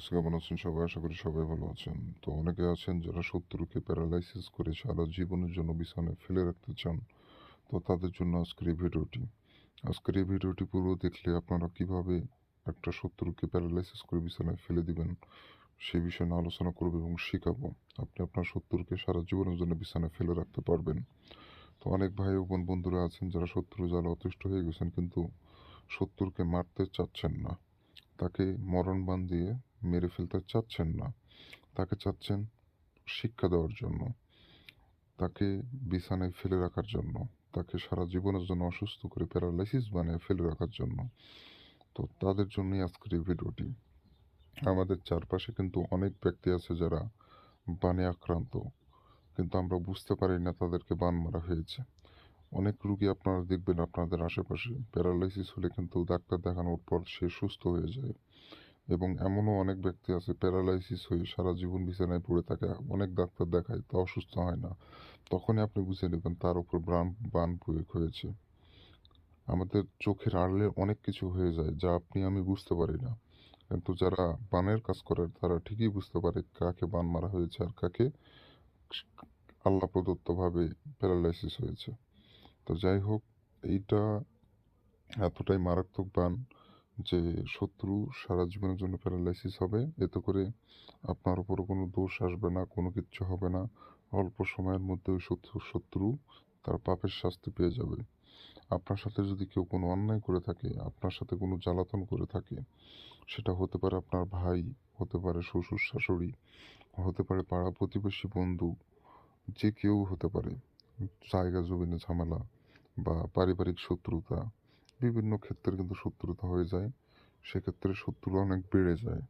কেমন আছেন সবাই আশা করি সবাই ভালো আছেন। তো অনেকে আছেন যারা শত্রুকে প্যারালাইসিস করে সারা জীবনের জন্য বিছানায় ফেলে রাখতে চান। তো তাদের জন্য আজকের এই ভিডিওটি। আজকের এই ভিডিওটি পুরো দেখলে আপনারা কীভাবে একটা শত্রুকে প্যারালাইসিস করে বিছানায় ফেলে দিবেন সেই বিষয়ে আলোচনা করব এবং শেখাবো। আপনি আপনার শত্রুকে সারা জীবনের জন্য বিছানায় ফেলে রাখতে পারবেন। তো অনেক ভাই বোন বন্ধুরা আছেন যারা শত্রু জালে অতিষ্ঠ হয়ে গেছেন কিন্তু শত্রুকে মারতে চাচ্ছেন না। তাকে মরণ বান দিয়ে মেরে ফেলতে চাচ্ছেন না। তাকে চাচ্ছেন শিক্ষা দেওয়ার জন্য, তাকে বিছানায় ফেলে রাখার জন্য, তাকে সারা জীবনের জন্য অসুস্থ করে প্যারালাইসিস বানিয়ে ফেলে রাখার জন্য। তো তাদের জন্যই আজকের এই ভিডিওটি। আমাদের চারপাশে কিন্তু অনেক ব্যক্তি আছে যারা বানে আক্রান্ত, কিন্তু আমরা বুঝতে পারি না তাদেরকে বান মারা হয়েছে। অনেক রুগী আপনারা দেখবেন আপনাদের আশেপাশে। প্যারালাইসিস হলে কিন্তু ডাক্তার দেখানোর পর সে সুস্থ হয়ে যায়। এবং এমনও অনেক ব্যক্তি আছে প্যারালাইসিস হয়ে সারা জীবন বিছানায় পড়ে থাকে, অনেক ডাক্তার দেখায়, তা অসুস্থ হয় না। তখনই আপনি বুঝে নেবেন তার উপর বান বান প্রয়োগ হয়েছে। আমাদের চোখের আড়লে অনেক কিছু হয়ে যায় যা আপনি, আমি বুঝতে পারি না। কিন্তু যারা বানের কাজ করে তারা ঠিকই বুঝতে পারে কাকে বান মারা হয়েছে আর কাকে আল্লাহ প্রদত্তভাবে প্যারালাইসিস হয়েছে। তো যাই হোক, এইটা এতটাই মারাত্মক বান যে শত্রু সারা জীবনের জন্য প্যারালাইসিস হবে। এতে করে আপনার উপর কোনো দোষ আসবে না, কোনো কিচ্ছু হবে না। অল্প সময়ের মধ্যে ওই শত্রু শত্রু তার পাপের শাস্তি পেয়ে যাবে। আপনার সাথে যদি কেউ কোনো অন্যায় করে থাকে, আপনার সাথে কোনো জ্বালাতন করে থাকে, সেটা হতে পারে আপনার ভাই, হতে পারে শ্বশুর, শাশুড়ি, হতে পারে পাড়া প্রতিবেশী বন্ধু, যে কেউ হতে পারে। জায়গা জমিনে ঝামেলা বা পারিবারিক শত্রুতা বিভিন্ন ক্ষেত্রে কিন্তু শত্রুতা হয়ে যায়। সেক্ষেত্রে শত্রু অনেক বেড়ে যায়।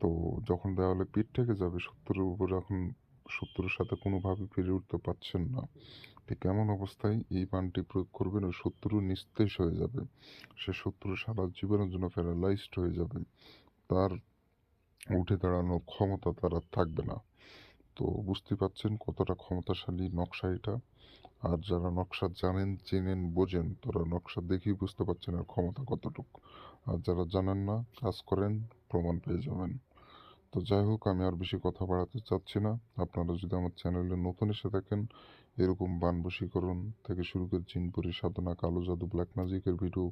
তো যখন দেওয়ালে পিঠ থেকে যাবে, শত্রুর উপর এখন শত্রুর সাথে কোনোভাবে পেরে উঠতে পারছেন না। ঠিক এমন অবস্থায় এই বানটি প্রয়োগ করবেন, ওই শত্রু নিস্তেজ হয়ে যাবে। সে শত্রু সারা জীবনের জন্য প্যারালাইজড হয়ে যাবে। তার উঠে দাঁড়ানোর ক্ষমতা তার আর থাকবে না। তো বুঝতে পারছেন কতটা ক্ষমতাশালী নকশা এটা? আর যারা নকশা জানেন, চেনেন, বোঝেন, তারা নকশা দেখেই বুঝতে পারছেন আর ক্ষমতা কতটুকু। আর যারা জানেন না, কাজ করেন, প্রমাণ পেয়ে যাবেন। তো যাই হোক, আমি আর বেশি কথা বাড়াতে চাচ্ছি না। আপনারা যদি আমার চ্যানেলে নতুন এসে থাকেন, এরকম বান বশীকরণ থেকে শুরু করে জিনপুরি সাধনা, কালো জাদু ব্ল্যাক ম্যাজিকের ভিডিও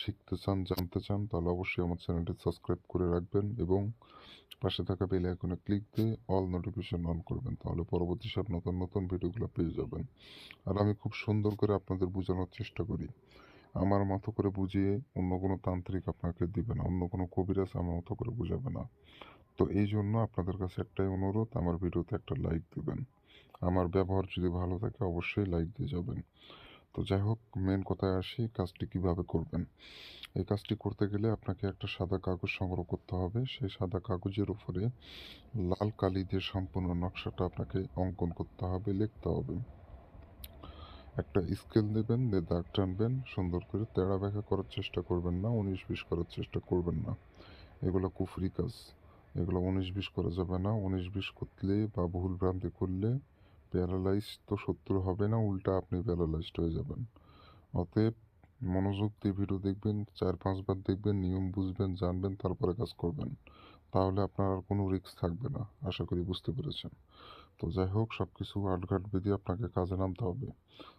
শিখতে চান, জানতে চান, তাহলে অবশ্যই আমার চ্যানেলটি সাবস্ক্রাইব করে রাখবেন এবং পাশে থাকা বেল আইকনে ক্লিক দিয়ে অল নোটিফিকেশন অন করবেন, তাহলে পরবর্তী সব নতুন নতুন ভিডিওগুলো পেয়ে যাবেন। আর আমি খুব সুন্দর করে আপনাদের বোঝানোর চেষ্টা করি। আমার মতো করে বুঝিয়ে অন্য কোনো তান্ত্রিক আপনাকে দিবে না, অন্য কোনো কবিরাজ আমার মতো করে বুঝাবে না। তো এই জন্য আপনাদের কাছে একটাই অনুরোধ, আমার ভিডিওতে একটা লাইক দেবেন। আমার ব্যবহার যদি ভালো থাকে, অবশ্যই লাইক দিয়ে যাবেন। তো যাই হোক মেন কথায় আসি কাজটি কীভাবে করবেন? এই কাজটি করতে গেলে আপনাকে একটা সাদা কাগজ সংগ্রহ করতে হবে। সেই সাদা কাগজের উপরে লাল কালি দিয়ে সম্পূর্ণ নকশাটা আপনাকে অঙ্কন করতে হবে, লিখতে হবে। একটা স্কেল নেবেন দিয়ে দাগ টানবেন, সুন্দর করে তেড়া ব্যাখ্যা করার চেষ্টা করবেন না, উনিশ বিশ করার চেষ্টা করবেন না। এগুলো কুফরি কাজ। এগুলো উনিশ বিশ করা যাবে না। উনিশ বিশ করলে বা ভুল ভ্রান্তি করলে প্যারালাইজ তো শত্রু হবে না, উল্টা আপনি প্যারালাইজড হয়ে যাবেন। অতএব মনোযোগ দিয়ে ভিডিও দেখবেন, চার পাঁচবার দেখবেন, নিয়ম বুঝবেন, জানবেন, তারপরে কাজ করবেন। তাহলে আপনার আর কোনো রিস্ক থাকবে না, আশা করি বুঝতে পেরেছেন। তো যাই হোক সব কিছু আটঘাট বেঁধে আপনাকে কাজে নামতে হবে।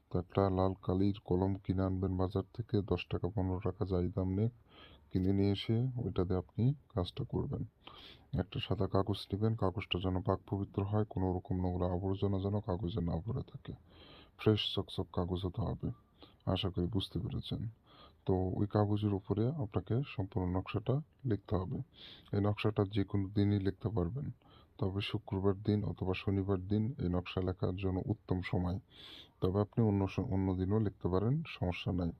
তো একটা লাল কালির কলম কিনে আনবেন বাজার থেকে, দশ টাকা, পনেরো টাকা যাই দাম নেই কিনে নিয়ে এসে ওইটা দিয়ে আপনি কাজটা করবেন। একটা সাদা কাগজ নেবেন, কাগজটা যেন পাক পবিত্র হয়, কোনো রকম নোংরা আবর্জনা যেন কাগজে না ভরে থাকে। ফ্রেশ চকচক কাগজ হতে হবে, আশা করি বুঝতে পেরেছেন। তো ওই কাগজের উপরে আপনাকে সম্পূর্ণ নকশাটা লিখতে হবে। এই নকশাটা যে কোনো দিনই লিখতে পারবেন, তবে শুক্রবার দিন অথবা শনিবার দিন এই নকশা লেখার জন্য উত্তম সময়। তবে আপনি অন্য অন্য দিনও লিখতে পারেন, সমস্যা নাই।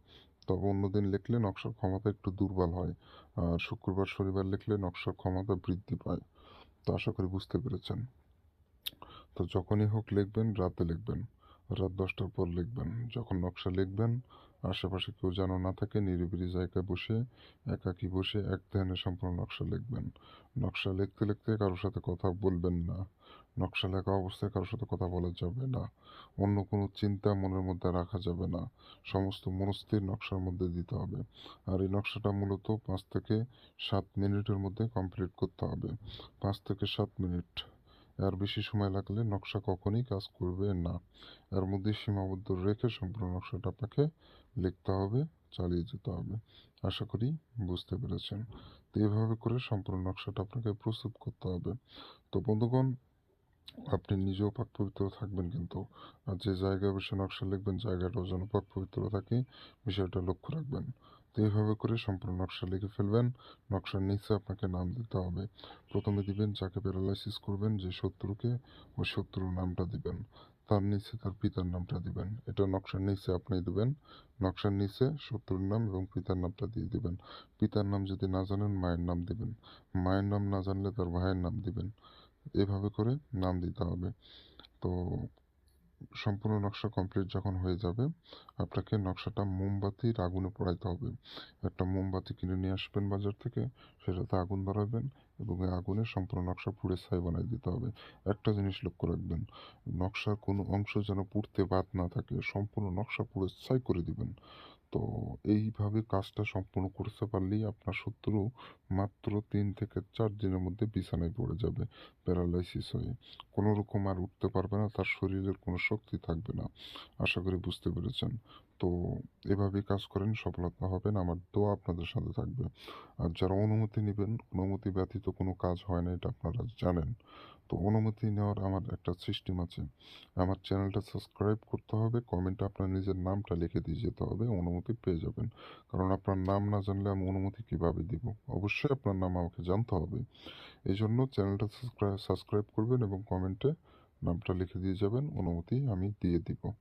তবে অন্য দিন লিখলে নকশার ক্ষমতা একটু দুর্বল হয়। আর শুক্রবার, শনিবার লিখলে নকশার ক্ষমতা বৃদ্ধি পায়। তো আশা করি বুঝতে পেরেছেন। তো যখনই হোক লিখবেন, রাতে লিখবেন। রাত দশটার পর লিখবেন। যখন নকশা লিখবেন, আশেপাশে কেউ যেন না থাকে, নিরিবিলি জায়গায় বসে, একাকী বসে, এক ধ্যানে সম্পূর্ণ নকশা লিখবেন। নকশা লিখতে লিখতে কারোর সাথে কথা বলবেন না। নকশা লেখা অবস্থায় কারোর সাথে কথা বলা যাবে না। অন্য কোনো চিন্তা মনের মধ্যে রাখা যাবে না। সমস্ত মনস্থির নকশার মধ্যে দিতে হবে। আর এই নকশাটা মূলত পাঁচ থেকে সাত মিনিটের মধ্যে কমপ্লিট করতে হবে। পাঁচ থেকে সাত মিনিট। আর বেশি সময় লাগলে নকশা কখনই কাজ করবে না। এর মধ্যে সীমাবদ্ধ রেখে সম্পূর্ণ নকশাটা আপনাকে লিখতে হবে, চালিয়ে যেতে হবে। আশা করি বুঝতে পেরেছেন। তো এভাবে করে সম্পূর্ণ নকশাটা আপনাকে প্রস্তুত করতে হবে। তো বন্ধুগণ আপনি নিজেও পাক পবিত্র থাকবেন কিন্তু। আর যে জায়গায় বসে নকশা লিখবেন, জায়গাটাও যেন পাক পবিত্র থাকে, বিষয়টা লক্ষ্য রাখবেন। তো এইভাবে করে সম্পূর্ণ নকশা লিখে ফেলবেন, নকশার নিচে আপনাকে নাম দিতে হবে। প্রথমে দিবেন যাকে প্যারালাইসিস করবেন, যে শত্রুকে, ওই শত্রুর নামটা দিবেন। তার নিচে তার পিতার নামটা দিবেন। এটা নকশার নিচে আপনি দিবেন, নকশার নিচে শত্রুর নাম এবং পিতার নামটা দিয়ে দিবেন। পিতার নাম যদি না জানেন, মায়ের নাম দিবেন। মায়ের নাম না জানলে তার ভাইয়ের নাম দিবেন। এভাবে করে নাম দিতে হবে। তো সম্পূর্ণ নকশা কমপ্লিট যখন হয়ে যাবে, আপনাকে নকশাটা মোমবাতির আগুনে পোড়াইতে হবে। একটা মোমবাতি কিনে নিয়ে আসবেন বাজার থেকে, সেটাতে আগুন ধরাবেন এবং আগুনে সম্পূর্ণ নকশা পুড়ে ছাই বানিয়ে দিতে হবে। একটা জিনিস লক্ষ্য রাখবেন, নকশার কোনো অংশ যেন পুড়তে বাদ না থাকে, সম্পূর্ণ নকশা পুড়ে ছাই করে দিবেন। তো এইভাবে কাজটা সম্পূর্ণ করতে পারলেই আপনার শত্রু মাত্র তিন থেকে চার দিনের মধ্যে বিছানায় পড়ে যাবে, প্যারালাইসিস হয়ে। কোনো রকম আর উঠতে পারবে না, তার শরীরের কোনো শক্তি থাকবে না। আশা করি বুঝতে পেরেছেন। তো এভাবে কাজ করেন, সফলতা হবেন। আমার দোয়া আপনাদের সাথে থাকবে। আর যারা অনুমতি নেবেন, অনুমতি ব্যতীত কোনো কাজ হয় না, এটা আপনারা জানেন। তো অনুমতি নেওয়ার আমার একটা সিস্টেম আছে। আমার চ্যানেলটা সাবস্ক্রাইব করতে হবে, কমেন্টে আপনার নিজের নামটা লিখে দিয়ে যেতে হবে, অনুমতি পেয়ে যাবেন। কারণ আপনার নাম না জানলে আমি অনুমতি কীভাবে দিব? অবশ্যই আপনার নাম আমাকে জানতে হবে। এই জন্য চ্যানেলটা সাবস্ক্রাইব সাবস্ক্রাইব করবেন এবং কমেন্টে নামটা লিখে দিয়ে যাবেন, অনুমতি আমি দিয়ে দিব।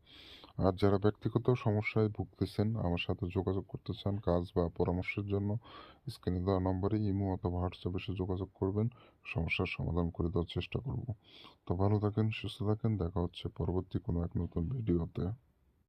আর যারা ব্যক্তিগত সমস্যায় ভুগতেছেন, আমার সাথে যোগাযোগ করতে চান, কাজ বা পরামর্শের জন্য, স্ক্রিনে দেওয়া নম্বরে ইমো অথবা হোয়াটসঅ্যাপ এসে যোগাযোগ করবেন। সমস্যার সমাধান করে দেওয়ার চেষ্টা করব। তো ভালো থাকেন, সুস্থ থাকেন, দেখা হচ্ছে পরবর্তী কোনো এক নতুন ভিডিওতে।